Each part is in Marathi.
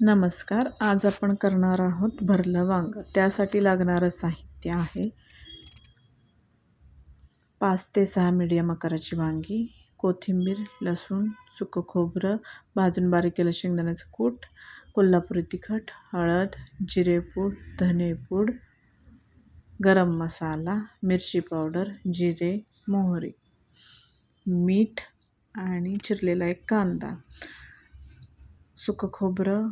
नमस्कार. आज आपण करणार आहोत भरलं वांग. त्यासाठी लागणारं साहित्य आहे पाच ते सहा मीडियम आकाराची वांगी कोथिंबीर लसूण सुकं खोबरं भाजून बारीक केलं शेंगदाण्याचं कूट कोल्हापुरी तिखट हळद जिरेपूड धनेपूड गरम मसाला मिरची पावडर जिरे मोहरी मीठ आणि चिरलेला एक कांदा सुकं खोबरं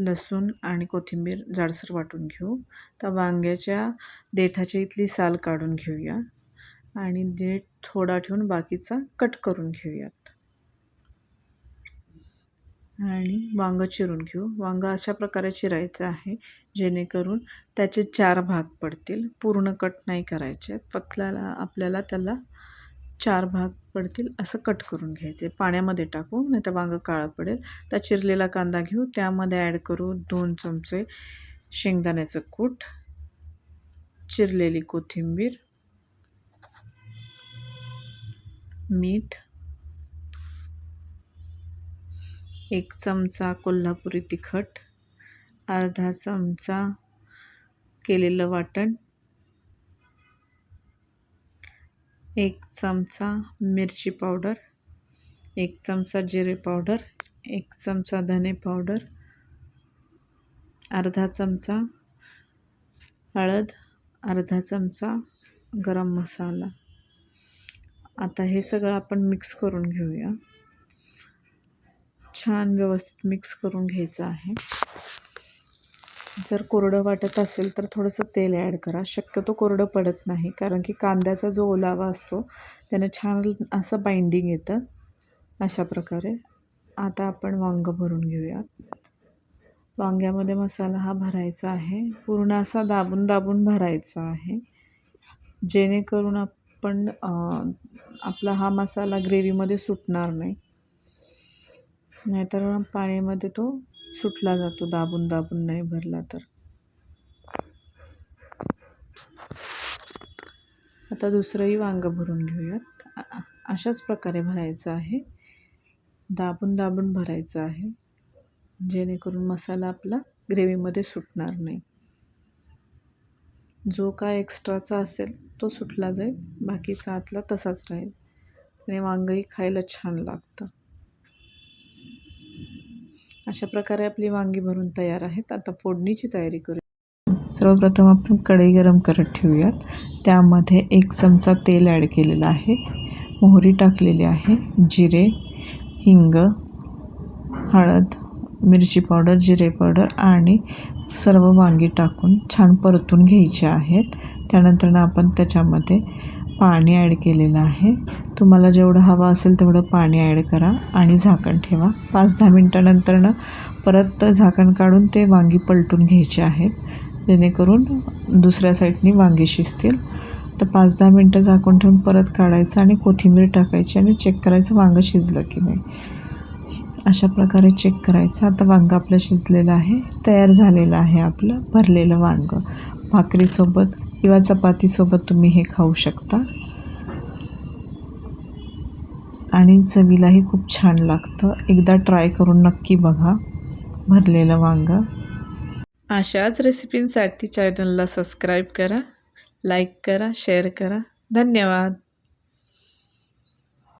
लसूण आणि कोथिंबीर जाडसर वाटून घेऊ. तर वांग्याच्या देठाच्या इथली साल काढून घेऊया आणि देठ थोडा ठेवून बाकीचा कट करून घेऊयात. आणि वांगं चिरून घेऊ. वांग अशा प्रकारे चिरायचं आहे जेणेकरून त्याचे चार भाग पडतील. पूर्ण कट नाही करायचे फक्त आपल्याला त्याला चार भाग पडतील असं कट करून घ्यायचे. पाण्यामध्ये टाकू नाही तर वांगं काळं पडेल. त्या चिरलेला कांदा घेऊ. त्यामध्ये ॲड करू दोन चमचे शेंगदाण्याचं कूट चिरलेली कोथिंबीर मीठ एक चमचा कोल्हापुरी तिखट अर्धा चमचा केलेलं वाटण एक चमचा मिरची पावडर एक चमचा जिरे पावडर एक चमचा धने पावडर अर्धा चमचा हळद अर्धा चमचा गरम मसाला. आता हे सगळं आपण मिक्स करून घेऊया. छान व्यवस्थित मिक्स करून घ्यायचं आहे. जर कोरडं वाटत असेल तर थोडंसं तेल ॲड करा. शक्यतो कोरडं पडत नाही कारण की कांद्याचा जो ओलावा असतो त्याने छान असं बाइंडिंग येतं. अशा प्रकारे. आता आपण वांगं भरून घेऊया. वांग्यामध्ये मसाला हा भरायचा आहे. पूर्ण असा दाबून दाबून भरायचा आहे. जेणेकरून आपण आपला हा मसाला ग्रेव्हीमध्ये सुटणार नाही. नाहीतर पाण्यामध्ये तो सुटला जातो दाबून दाबून नाही भरला तर. आता दुसरंही वांगं भरून घेऊयात. अशाच प्रकारे भरायचं आहे. दाबून दाबून भरायचं आहे. जेणेकरून मसाला आपला ग्रेव्हीमध्ये सुटणार नाही. जो काय एक्स्ट्राचा असेल तो सुटला जाईल बाकीचा आतला तसाच राहील. आणि वांगंही खायला छान लागतं. अशा प्रकारे आपली वांगी भरून तयार आहेत. आता फोडणीची तयारी करू. सर्वप्रथम आपण कढई गरम करत ठेवूयात. त्यामध्ये एक चमचा तेल ॲड केलेलं आहे. मोहरी टाकलेली आहे. जिरे हिंग हळद मिरची पावडर जिरे पावडर आणि सर्व वांगी टाकून छान परतून घ्यायचे आहेत. त्यानंतर आपण त्याच्यामध्ये पाणी ॲड केलेलं आहे. तुम्हाला जेवढं हवं असेल तेवढं पाणी ॲड करा आणि झाकण ठेवा. पाच दहा मिनटानंतरनं परत झाकण काढून ते वांगी पलटून घ्यायचे आहेत. जेणेकरून दुसऱ्या साईडनी वांगी शिजतील. तर पाच दहा मिनटं झाकून ठेवून परत काढायचं आणि कोथिंबीर टाकायची आणि चेक करायचं वांगं शिजलं की नाही. अशा प्रकारे चेक करायचं. आता वांगं आपलं शिजलेलं आहे. तयार झालेलं आहे आपलं. भरलेलं वांगं. भाकरीसोबत किंवा चपातीसोबत तुम्ही हे खाऊ शकता. आणि चवीलाही खूप छान लागतं. एकदा ट्राय करून नक्की बघा. भरलेलं वांग. अशाच रेसिपींसाठी चॅनलला सबस्क्राईब करा लाईक करा शेअर करा. धन्यवाद.